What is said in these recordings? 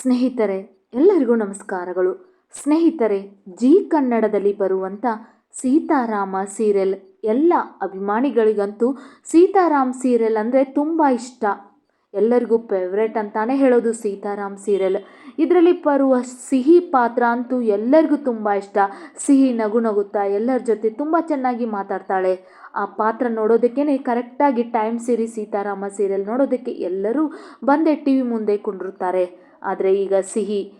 ಸ್ನೇಹಿತರೆ, ಎಲ್ಲರಿಗೂ ನಮಸ್ಕಾರಗಳು. ಸ್ನೇಹಿತರೆ, ಜಿ ಕನ್ನಡದಲ್ಲಿ ಬರುವಂಥ ಸೀತಾರಾಮ ಸೀರಿಯಲ್ ಎಲ್ಲ ಅಭಿಮಾನಿಗಳಿಗಂತೂ ಸೀತಾರಾಮ್ ಸೀರಿಯಲ್ ಅಂದರೆ ತುಂಬ ಇಷ್ಟ. ಎಲ್ಲರಿಗೂ ಫೇವ್ರೇಟ್ ಅಂತಾನೆ ಹೇಳೋದು ಸೀತಾರಾಮ್ ಸೀರಿಯಲ್. ಇದರಲ್ಲಿ ಬರುವ ಸಿಹಿ ಪಾತ್ರ ಅಂತೂ ಎಲ್ಲರಿಗೂ ತುಂಬ ಇಷ್ಟ. ಸಿಹಿ ನಗು ನಗುತ್ತಾ, ಎಲ್ಲರ ಜೊತೆ ತುಂಬ ಚೆನ್ನಾಗಿ ಮಾತಾಡ್ತಾಳೆ. ಆ ಪಾತ್ರ ನೋಡೋದಕ್ಕೇ ಕರೆಕ್ಟಾಗಿ ಟೈಮ್ ಸೀರಿ ಸೀತಾರಾಮ ಸೀರಿಯಲ್ ನೋಡೋದಕ್ಕೆ ಎಲ್ಲರೂ ಬಂದೇ ಟಿ ವಿ ಮುಂದೆ ಕುಂಡಿರುತ್ತಾರೆ ಆದರೆ ಈಗ ಸಿಹಿ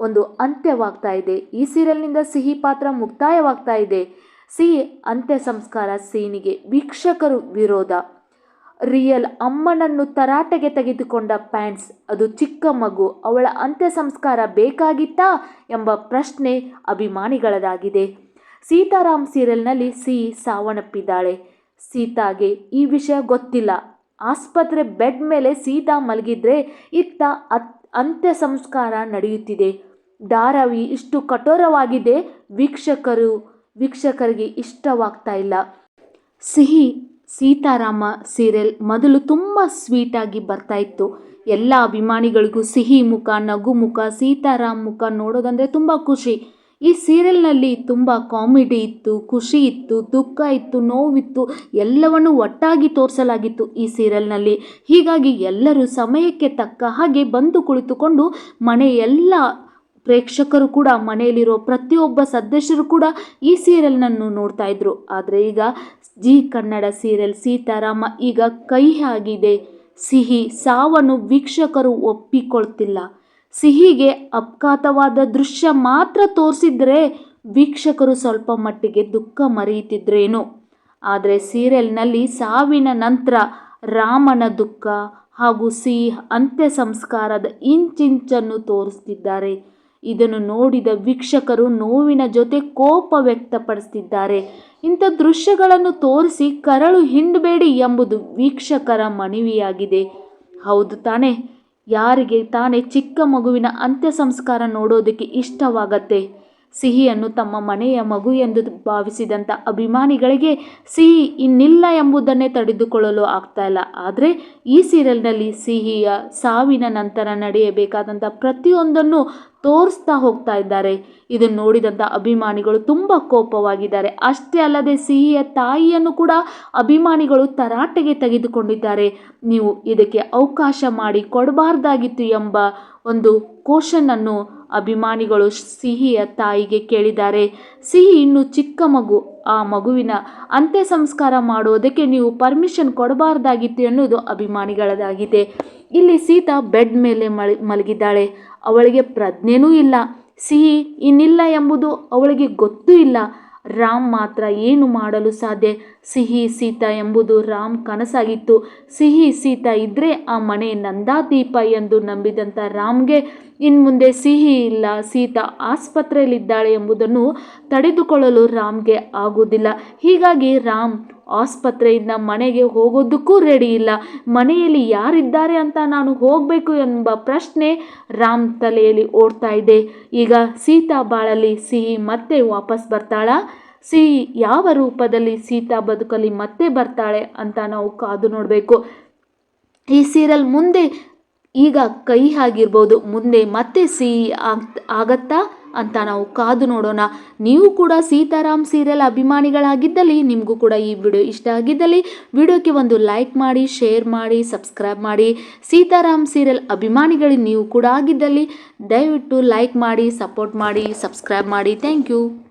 ಒಂದು ಅಂತ್ಯವಾಗ್ತಾ ಇದೆ. ಈ ಸೀರಿಯಲ್ನಿಂದ ಸಿಹಿ ಪಾತ್ರ ಮುಕ್ತಾಯವಾಗ್ತಾ ಇದೆ. ಸಿಹಿ ಅಂತ್ಯ ಸಂಸ್ಕಾರ ಸೀನಿಗೆ ವೀಕ್ಷಕರು ವಿರೋಧ. ರಿಯಲ್ ಅಮ್ಮನನ್ನು ತರಾಟೆಗೆ ತೆಗೆದುಕೊಂಡ ಪ್ಯಾಂಟ್ಸ್, ಅದು ಚಿಕ್ಕ ಮಗು, ಅವಳ ಅಂತ್ಯ ಸಂಸ್ಕಾರ ಬೇಕಾಗಿತ್ತಾ ಎಂಬ ಪ್ರಶ್ನೆ ಅಭಿಮಾನಿಗಳದಾಗಿದೆ. ಸೀತಾರಾಮ್ ಸೀರಿಯಲ್ನಲ್ಲಿ ಸಿಹಿ ಸಾವನ್ನಪ್ಪಿದ್ದಾಳೆ. ಸೀತಾಗೆ ಈ ವಿಷಯ ಗೊತ್ತಿಲ್ಲ. ಆಸ್ಪತ್ರೆ ಬೆಡ್ ಮೇಲೆ ಸೀತಾ ಮಲಗಿದ್ರೆ ಇತ್ತ ಅತ್ ಅಂತ್ಯ ಸಂಸ್ಕಾರ ನಡೆಯುತ್ತಿದೆ. ಧಾರಾವಿ ಇಷ್ಟು ಕಠೋರವಾಗಿದೆ, ವೀಕ್ಷಕರು, ವೀಕ್ಷಕರಿಗೆ ಇಷ್ಟವಾಗ್ತಾ ಇಲ್ಲ. ಸಿಹಿ, ಸೀತಾರಾಮ ಸೀರಿಯಲ್ ಮೊದಲು ತುಂಬ ಸ್ವೀಟಾಗಿ ಬರ್ತಾ ಇತ್ತು. ಎಲ್ಲ ಅಭಿಮಾನಿಗಳಿಗೂ ಸಿಹಿ ಮುಖ, ನಗು ಮುಖ, ಸೀತಾರಾಮ್ ಮುಖ ನೋಡೋದಂದರೆ ತುಂಬ ಖುಷಿ. ಈ ಸೀರಿಯಲ್ನಲ್ಲಿ ತುಂಬ ಕಾಮಿಡಿ ಇತ್ತು, ಖುಷಿ ಇತ್ತು, ದುಃಖ ಇತ್ತು, ನೋವಿತ್ತು, ಎಲ್ಲವನ್ನು ಒಟ್ಟಾಗಿ ತೋರಿಸಲಾಗಿತ್ತು ಈ ಸೀರಿಯಲ್ನಲ್ಲಿ. ಹೀಗಾಗಿ ಎಲ್ಲರೂ ಸಮಯಕ್ಕೆ ತಕ್ಕ ಹಾಗೆ ಬಂದು ಕುಳಿತುಕೊಂಡು ಮನೆ ಎಲ್ಲ ಪ್ರೇಕ್ಷಕರು ಕೂಡ, ಮನೆಯಲ್ಲಿರೋ ಪ್ರತಿಯೊಬ್ಬ ಸದಸ್ಯರು ಕೂಡ ಈ ಸೀರಿಯಲ್ನನ್ನು ನೋಡ್ತಾ ಇದ್ರು. ಆದರೆ ಈಗ ಜಿ ಕನ್ನಡ ಸೀರಿಯಲ್ ಸೀತಾರಾಮ ಈಗ ಕೈ ಆಗಿದೆ ಸಿಹಿ ಸಾವನ್ನು ವೀಕ್ಷಕರು ಒಪ್ಪಿಕೊಳ್ತಿಲ್ಲ. ಸಿಹಿಗೆ ಅಪಘಾತವಾದ ದೃಶ್ಯ ಮಾತ್ರ ತೋರಿಸಿದ್ರೆ ವೀಕ್ಷಕರು ಸ್ವಲ್ಪ ಮಟ್ಟಿಗೆ ದುಃಖ ಮರೆಯುತ್ತಿದ್ರೇನು. ಆದರೆ ಸೀರಿಯಲ್ನಲ್ಲಿ ಸಾವಿನ ನಂತರ ರಾಮನ ದುಃಖ ಹಾಗೂ ಸಿಹಿ ಅಂತ್ಯ ಸಂಸ್ಕಾರದ ಇಂಚಿಂಚನ್ನು ತೋರಿಸ್ತಿದ್ದಾರೆ. ಇದನ್ನು ನೋಡಿದ ವೀಕ್ಷಕರು ನೋವಿನ ಜೊತೆ ಕೋಪ ವ್ಯಕ್ತಪಡಿಸ್ತಿದ್ದಾರೆ. ಇಂಥ ದೃಶ್ಯಗಳನ್ನು ತೋರಿಸಿ ಕರಳು ಹಿಂಡಬೇಡಿ ಎಂಬುದು ವೀಕ್ಷಕರ ಮನವಿಯಾಗಿದೆ. ಹೌದು ತಾನೇ. ಯಾರಿಗೆ ತಾನೇ ಚಿಕ್ಕ ಮಗುವಿನ ಅಂತ್ಯ ಸಂಸ್ಕಾರ ನೋಡೋದಕ್ಕೆ ಇಷ್ಟವಾಗತ್ತೆ? ಸಿಹಿಯನ್ನು ತಮ್ಮ ಮನೆಯ ಮಗು ಎಂದು ಭಾವಿಸಿದಂಥ ಅಭಿಮಾನಿಗಳಿಗೆ ಸಿಹಿ ಇನ್ನಿಲ್ಲ ಎಂಬುದನ್ನೇ ತಡೆದುಕೊಳ್ಳಲು ಆಗ್ತಾ ಇಲ್ಲ. ಆದರೆ ಈ ಸೀರಿಯಲ್ನಲ್ಲಿ ಸಿಹಿಯ ಸಾವಿನ ನಂತರ ನಡೆಯಬೇಕಾದಂಥ ಪ್ರತಿಯೊಂದನ್ನು ತೋರಿಸ್ತಾ ಹೋಗ್ತಾ ಇದ್ದಾರೆ. ಇದನ್ನು ನೋಡಿದಂಥ ಅಭಿಮಾನಿಗಳು ತುಂಬ ಕೋಪವಾಗಿದ್ದಾರೆ. ಅಷ್ಟೇ ಅಲ್ಲದೆ ಸಿಹಿಯ ತಾಯಿಯನ್ನು ಕೂಡ ಅಭಿಮಾನಿಗಳು ತರಾಟೆಗೆ ತೆಗೆದುಕೊಂಡಿದ್ದಾರೆ. ನೀವು ಇದಕ್ಕೆ ಅವಕಾಶ ಮಾಡಿ ಕೊಡಬಾರ್ದಾಗಿತ್ತು ಎಂಬ ಒಂದು ಕ್ವಶನನ್ನು ಅಭಿಮಾನಿಗಳು ಸಿಹಿಯ ತಾಯಿಗೆ ಕೇಳಿದ್ದಾರೆ. ಸಿಹಿ ಇನ್ನು ಚಿಕ್ಕ ಮಗು, ಆ ಮಗುವಿನ ಅಂತ್ಯ ಸಂಸ್ಕಾರ ಮಾಡೋದಕ್ಕೆ ನೀವು ಪರ್ಮಿಷನ್ ಕೊಡಬಾರ್ದಾಗಿತ್ತು ಎನ್ನುವುದು ಅಭಿಮಾನಿಗಳದಾಗಿದೆ ಇಲ್ಲಿ ಸೀತಾ ಬೆಡ್ ಮೇಲೆ ಮಲ ಮಲಗಿದ್ದಾಳೆ. ಅವಳಿಗೆ ಪ್ರಜ್ಞೆನೂ ಇಲ್ಲ. ಸಿಹಿ ಇನ್ನಿಲ್ಲ ಎಂಬುದು ಅವಳಿಗೆ ಗೊತ್ತೂ ಇಲ್ಲ. ರಾಮ್ ಮಾತ್ರ ಏನು ಮಾಡಲು ಸಾಧ್ಯ? ಸಿಹಿ ಸೀತಾ ಎಂಬುದು ರಾಮ್ ಕನಸಾಗಿತ್ತು. ಸಿಹಿ ಸೀತಾ ಇದ್ದರೆ ಆ ಮನೆ ನಂದಾದೀಪ ಎಂದು ನಂಬಿದಂಥ ರಾಮ್ಗೆ ಇನ್ನು ಮುಂದೆ ಸಿಹಿ ಇಲ್ಲ, ಸೀತಾ ಆಸ್ಪತ್ರೆಯಲ್ಲಿದ್ದಾಳೆ ಎಂಬುದನ್ನು ತಡೆದುಕೊಳ್ಳಲು ರಾಮ್ಗೆ ಆಗುವುದಿಲ್ಲ. ಹೀಗಾಗಿ ರಾಮ್ ಆಸ್ಪತ್ರೆಯಿಂದ ಮನೆಗೆ ಹೋಗೋದಕ್ಕೂ ರೆಡಿ ಇಲ್ಲ. ಮನೆಯಲ್ಲಿ ಯಾರಿದ್ದಾರೆ ಅಂತ ನಾನು ಹೋಗಬೇಕು ಎಂಬ ಪ್ರಶ್ನೆ ರಾಮ್ ತಲೆಯಲ್ಲಿ ಓಡ್ತಾ ಇದೆ. ಈಗ ಸೀತಾ ಬಾಳಲ್ಲಿ ಸಿಹಿ ಮತ್ತೆ ವಾಪಸ್ ಬರ್ತಾಳಾ? ಸಿಹಿ ಯಾವ ರೂಪದಲ್ಲಿ ಸೀತಾ ಬದುಕಲ್ಲಿ ಮತ್ತೆ ಬರ್ತಾಳೆ ಅಂತ ನಾವು ಕಾದು ನೋಡಬೇಕು. ಈ ಸೀರಿಯಲ್ ಮುಂದೆ ಈಗ ಕೈ ಆಗಿರ್ಬೋದು ಮುಂದೆ ಮತ್ತೆ ಸಿಹಿ ಆಗ್, ಆಗತ್ತಾ? ಅಂತ ನಾವು ಕಾದು ನೋಡೋಣ. ನೀವು ಕೂಡ ಸೀತಾರಾಮ್ ಸೀರಿಯಲ್ ಅಭಿಮಾನಿಗಳಾಗಿದ್ದಲ್ಲಿ, ನಿಮಗೂ ಕೂಡ ಈ ವಿಡಿಯೋ ಇಷ್ಟ ಆಗಿದ್ದಲ್ಲಿ, ವಿಡಿಯೋಕ್ಕೆ ಒಂದು ಲೈಕ್ ಮಾಡಿ, ಶೇರ್ ಮಾಡಿ, ಸಬ್ಸ್ಕ್ರೈಬ್ ಮಾಡಿ. ಸೀತಾರಾಮ್ ಸೀರಿಯಲ್ ಅಭಿಮಾನಿಗಳಿಗೆ ನೀವು ಕೂಡ ಆಗಿದ್ದಲ್ಲಿ, ದಯವಿಟ್ಟು ಲೈಕ್ ಮಾಡಿ, ಸಪೋರ್ಟ್ ಮಾಡಿ, ಸಬ್ಸ್ಕ್ರೈಬ್ ಮಾಡಿ. Thank you.